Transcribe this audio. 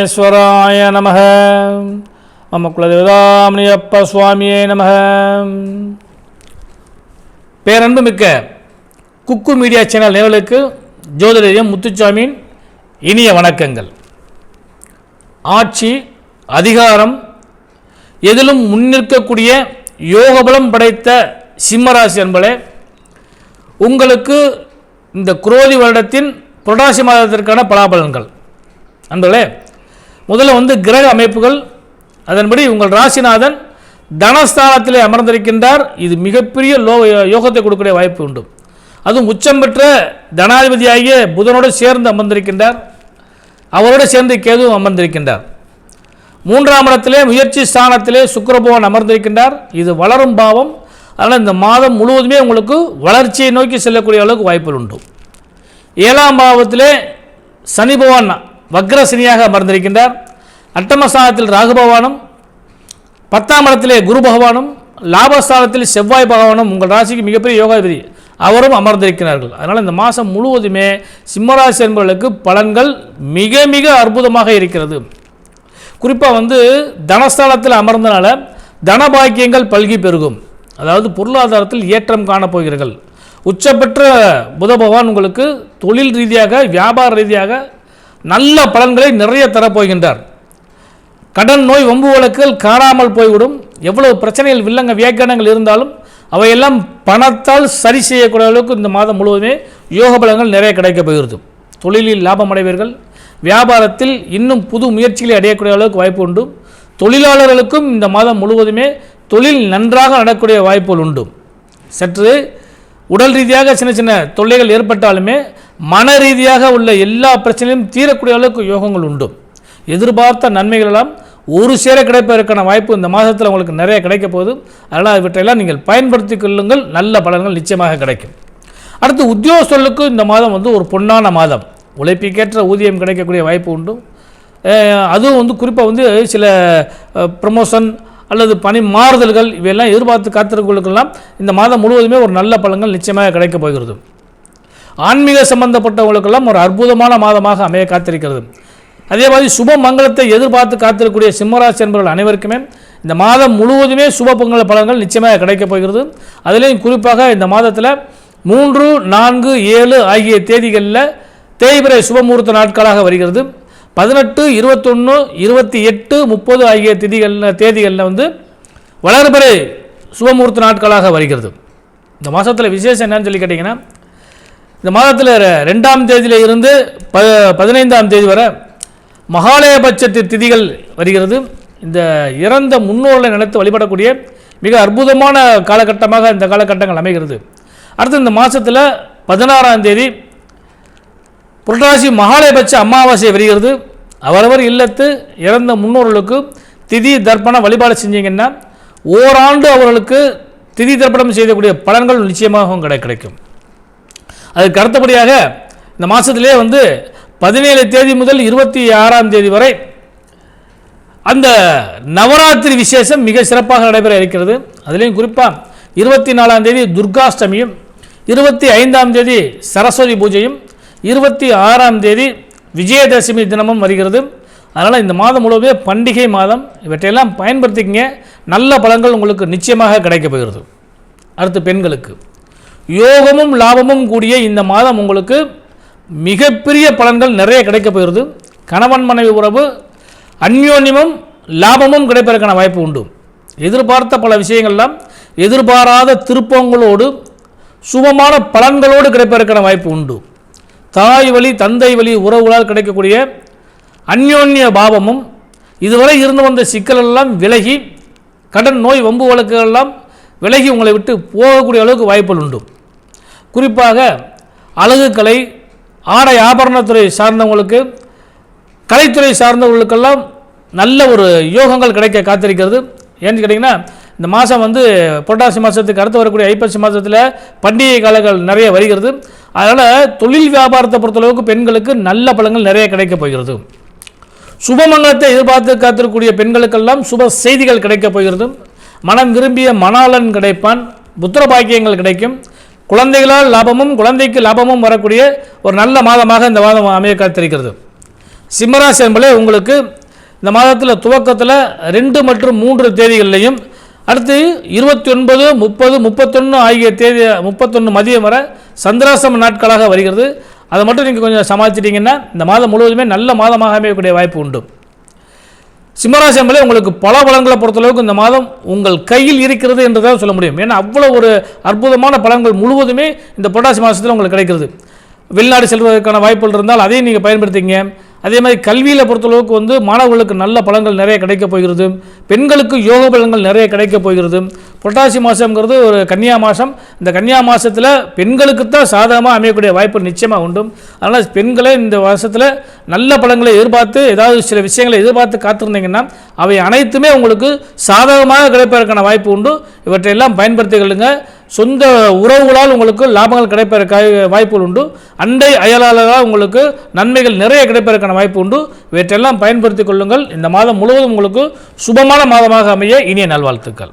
பரமேஸ்வராய நம மம குலதேவதாமணியப்ப சுவாமியே நம பேரன்பு மிக்க குக்கு மீடியா சேனல் நேர்களுக்கு ஜோதிடரியம் முத்துச்சாமியின் இனிய வணக்கங்கள். ஆட்சி அதிகாரம் எதிலும் முன்னிற்கக்கூடிய யோகபலம் படைத்த சிம்மராசி என்பளே உங்களுக்கு இந்த குரோதி வருடத்தின் புரட்டாசி மாதத்திற்கான பலாபலன்கள். அன்பர்களே முதல்ல வந்து கிரக அமைப்புகள் அதன்படி உங்கள் ராசிநாதன் தனஸ்தானத்திலே அமர்ந்திருக்கின்றார். இது மிகப்பெரிய லோ யோகத்தை கொடுக்கக்கூடிய வாய்ப்பு உண்டு. அதுவும் உச்சம் பெற்ற தனாதிபதியாகிய புதனோடு சேர்ந்து அமர்ந்திருக்கின்றார். அவரோடு சேர்ந்து கேதுவும் அமர்ந்திருக்கின்றார். மூன்றாம் இடத்திலே முயற்சி ஸ்தானத்திலே சுக்கிரபவன் அமர்ந்திருக்கின்றார். இது வளரும் பாவம். அதனால் இந்த மாதம் முழுவதுமே உங்களுக்கு வளர்ச்சியை நோக்கி செல்லக்கூடிய அளவுக்கு வாய்ப்புகள் உண்டு. ஏழாம் பாவத்திலே சனி பகவான் வக்ரசினியாக அமர்ந்திருக்கின்றார். அட்டமஸ்தானத்தில் ராகு பகவானும் பத்தாம் இடத்திலே குரு பகவானும் லாபஸ்தானத்தில் செவ்வாய் பகவானும் உங்கள் ராசிக்கு மிகப்பெரிய யோகாதிபதி அவரும் அமர்ந்திருக்கிறார்கள். அதனால் இந்த மாதம் முழுவதுமே சிம்மராசி என்பவர்களுக்கு பலன்கள் மிக மிக அற்புதமாக இருக்கிறது. குறிப்பாக வந்து தனஸ்தானத்தில் அமர்ந்தனால தனபாக்கியங்கள் பல்கி பெருகும். அதாவது பொருளாதாரத்தில் ஏற்றம் காணப்போகிறீர்கள் உச்சபெற்ற புத பகவான் உங்களுக்கு தொழில் ரீதியாக வியாபார ரீதியாக நல்ல பலன்களை நிறைய தரப்போகின்றார். கடன் நோய் வம்பு வழக்குகள் காணாமல் போய்விடும். எவ்வளவு பிரச்சனைகள் வில்லங்க வியாக்கியானங்கள் இருந்தாலும் அவையெல்லாம் பணத்தால் சரி செய்யக்கூடிய அளவுக்கு இந்த மாதம் முழுவதுமே யோக பலங்கள் நிறைய கிடைக்கப் போகிறது. தொழிலில் லாபம் அடைவீர்கள். வியாபாரத்தில் இன்னும் புது முயற்சிகளை அடையக்கூடிய அளவுக்கு வாய்ப்பு உண்டு. தொழிலாளர்களுக்கும் இந்த மாதம் முழுவதுமே தொழில் நன்றாக நடக்கூடிய வாய்ப்புகள் உண்டு. சற்று உடல் ரீதியாக சின்ன சின்ன தொல்லைகள் ஏற்பட்டாலுமே மன ரீதியாக உள்ள எல்லா பிரச்சனையும் தீரக்கூடிய அளவுக்கு யோகங்கள் உண்டு. எதிர்பார்த்த நன்மைகள் எல்லாம் ஒரு சேர கிடைப்பதற்கான வாய்ப்பு இந்த மாதத்தில் உங்களுக்கு நிறைய கிடைக்க போகுது. அதனால் இவற்றையெல்லாம் நீங்கள் பயன்படுத்தி கொள்ளுங்கள். நல்ல பலன்கள் நிச்சயமாக கிடைக்கும். அடுத்து உத்தியோகஸ்தர்களுக்கு இந்த மாதம் வந்து ஒரு பொன்னான மாதம். உழைப்பிக்கேற்ற ஊதியம் கிடைக்கக்கூடிய வாய்ப்பு உண்டு. அதுவும் வந்து குறிப்பாக வந்து சில ப்ரமோஷன் அல்லது பணி மாறுதல்கள் இவையெல்லாம் எதிர்பார்த்து காத்திருக்கவங்களுக்கெல்லாம் இந்த மாதம் முழுவதுமே ஒரு நல்ல பலன்கள் நிச்சயமாக கிடைக்கப் போகிறது. ஆன்மீக சம்பந்தப்பட்டவங்களுக்கெல்லாம் ஒரு அற்புதமான மாதமாக அமைய காத்திருக்கிறது. அதே மாதிரி சுப மங்களத்தை எதிர்பார்த்து காத்திருக்கக்கூடிய சிம்மராசி என்பவர்கள் அனைவருக்குமே இந்த மாதம் முழுவதுமே சுப பொங்கல் பலன்கள் நிச்சயமாக கிடைக்கப் போகிறது. அதிலேயும் குறிப்பாக இந்த மாதத்தில் மூன்று நான்கு ஏழு ஆகிய தேதிகளில் தேய்பிரை சுபமுகூர்த்த நாட்களாக வருகிறது. பதினெட்டு இருபத்தொன்று இருபத்தி எட்டு முப்பது ஆகிய திதிகளில் தேதிகளில் வந்து வளர்பிறை சுபமுகூர்த்த நாட்களாக வருகிறது. இந்த மாதத்தில் விசேஷம் என்னன்னு சொல்லி கேட்டிங்கன்னா இந்த மாதத்தில் ரெண்டாம் தேதியில் இருந்து ப பதினைந்தாம் தேதி வரை மகாலயபட்சத்து திதிகள் வருகிறது. இந்த இறந்த முன்னோர்களை நினைத்து வழிபடக்கூடிய மிக அற்புதமான காலகட்டமாக இந்த காலகட்டங்கள் அமைகிறது. அடுத்து இந்த மாதத்தில் பதினாறாம் தேதி புரட்டாசி மகாலயபட்ச அமாவாசை வருகிறது. அவரவர் இல்லத்து இறந்த முன்னோர்களுக்கு திதி தர்ப்பணம் வழிபாடு செஞ்சீங்கன்னா ஓராண்டு அவர்களுக்கு திதி தர்ப்பணம் செய்யக்கூடிய பலன்கள் நிச்சயமாகவும் கிடை கிடைக்கும். அதுக்கு அடுத்தபடியாக இந்த மாதத்திலே வந்து பதினேழு தேதி முதல் இருபத்தி ஆறாம் தேதி வரை அந்த நவராத்திரி விசேஷம் மிக சிறப்பாக நடைபெற இருக்கிறது. அதுலேயும் குறிப்பாக இருபத்தி நாலாம் தேதி துர்காஷ்டமியும் இருபத்தி ஐந்தாம் தேதி சரஸ்வதி பூஜையும் இருபத்தி ஆறாம் தேதி விஜயதசமி தினமும் வருகிறது. அதனால் இந்த மாதம் முழுவதுமே பண்டிகை மாதம். இவற்றையெல்லாம் பயன்படுத்திக்கங்க. நல்ல பலன்கள் உங்களுக்கு நிச்சயமாக கிடைக்கப் போகிறது. அடுத்து பெண்களுக்கு. யோகமும் லாபமும் கூடிய இந்த மாதம் உங்களுக்கு மிகப்பெரிய பலன்கள் நிறைய கிடைக்கப் போயிருது கணவன் மனைவி உறவு அந்யோன்யமும் லாபமும் கிடைப்பதற்கான வாய்ப்பு உண்டு. எதிர்பார்த்த பல விஷயங்கள்லாம் எதிர்பாராத திருப்பங்களோடு சுபமான பலன்களோடு கிடைப்பதற்கான வாய்ப்பு உண்டு. தாய் வழி தந்தை வழி உறவுகளால் கிடைக்கக்கூடிய அந்யோன்ய பாவமும் இதுவரை இருந்து வந்த சிக்கலெல்லாம் விலகி கடன் நோய் வம்பு வழக்குகள் எல்லாம் விலகி உங்களை விட்டு போகக்கூடிய அளவுக்கு வாய்ப்புகள் உண்டு. குறிப்பாக அழகுக்கலை ஆடை ஆபரணத்துறை சார்ந்தவங்களுக்கு கலைத்துறை சார்ந்தவர்களுக்கெல்லாம் நல்ல ஒரு யோகங்கள் கிடைக்க காத்திருக்கிறது. ஏன்னு கேட்டிங்கன்னா இந்த மாதம் வந்து புரட்டாசி மாதத்துக்கு அடுத்து வரக்கூடிய ஐப்பசி மாதத்தில் பண்டிகை காலங்கள் நிறைய வருகிறது. அதனால் தொழில் வியாபாரத்தை பொறுத்தளவுக்கு பெண்களுக்கு நல்ல பலங்கள் நிறைய கிடைக்கப் போகிறது. சுபமங்கலத்தை எதிர்பார்த்து காத்திருக்கக்கூடிய பெண்களுக்கெல்லாம் சுப செய்திகள் கிடைக்கப் போகிறது. மனம் விரும்பிய மணாளன் கிடைப்பான் புத்திர பாக்கியங்கள் கிடைக்கும். குழந்தைகளால் லாபமும் குழந்தைக்கு லாபமும் வரக்கூடிய ஒரு நல்ல மாதமாக இந்த மாதம் அமைய காத்திருக்கிறது. சிம்மராசி என்பதே உங்களுக்கு இந்த மாதத்தில் துவக்கத்தில் ரெண்டு மற்றும் மூன்று தேதிகள்லையும் அடுத்து இருபத்தி ஒன்பது முப்பது முப்பத்தொன்று ஆகிய தேதி முப்பத்தொன்று மதியம் வர சந்திராசம் நாட்களாக வருகிறது. அதை மட்டும் நீங்கள் கொஞ்சம் சமாளிச்சிட்டிங்கன்னா இந்த மாதம் முழுவதுமே நல்ல மாதமாக அமையக்கூடிய வாய்ப்பு உண்டு. சிம்மராசி உங்களுக்கு பல பலன்களை பொறுத்தளவுக்கு இந்த மாதம் உங்கள் கையில் இருக்கிறது என்று தான் சொல்ல முடியும். ஏன்னா அவ்வளோ ஒரு அற்புதமான பலன்கள் முழுவதுமே இந்த புரட்டாசி மாதத்தில் உங்களுக்கு கிடைக்கிறது. வெளிநாடு செல்வதற்கான வாய்ப்புகள் இருந்தால் அதையும் நீங்கள் பயன்படுத்திங்க அதே மாதிரி கல்வியில் பொறுத்தளவுக்கு வந்து மாணவர்களுக்கு நல்ல பலன்கள் நிறைய கிடைக்கப் போகிறது. பெண்களுக்கு யோக பலன்கள் நிறைய கிடைக்கப் போகிறது. புரட்டாசி மாதங்கிறது ஒரு கன்னியா மாதம் இந்த கன்னியா மாதத்தில் பெண்களுக்கு தான் சாதகமாக அமையக்கூடிய வாய்ப்பு நிச்சயமாக உண்டு. அதனால் பெண்களே இந்த வருஷத்தில் நல்ல பலன்களை எதிர்பார்த்து ஏதாவது சில விஷயங்களை எதிர்பார்த்து காத்திருந்தீங்கன்னா அவை அனைத்துமே உங்களுக்கு சாதகமாக கிடைப்பதற்கான வாய்ப்பு உண்டு. இவற்றையெல்லாம் பயன்படுத்திக்கொள்ளுங்கள் சொந்த உறவுகளால் உங்களுக்கு லாபங்கள் கிடைப்பதற்காக வாய்ப்புகள் உண்டு. அண்டை அயலாளர்களால் உங்களுக்கு நன்மைகள் நிறைய கிடைப்பதற்கான வாய்ப்பு உண்டு. இவற்றையெல்லாம் பயன்படுத்திக் கொள்ளுங்கள். இந்த மாதம் முழுவதும் உங்களுக்கு சுபமான மாதமாக அமைய இனிய நல்வாழ்த்துக்கள்.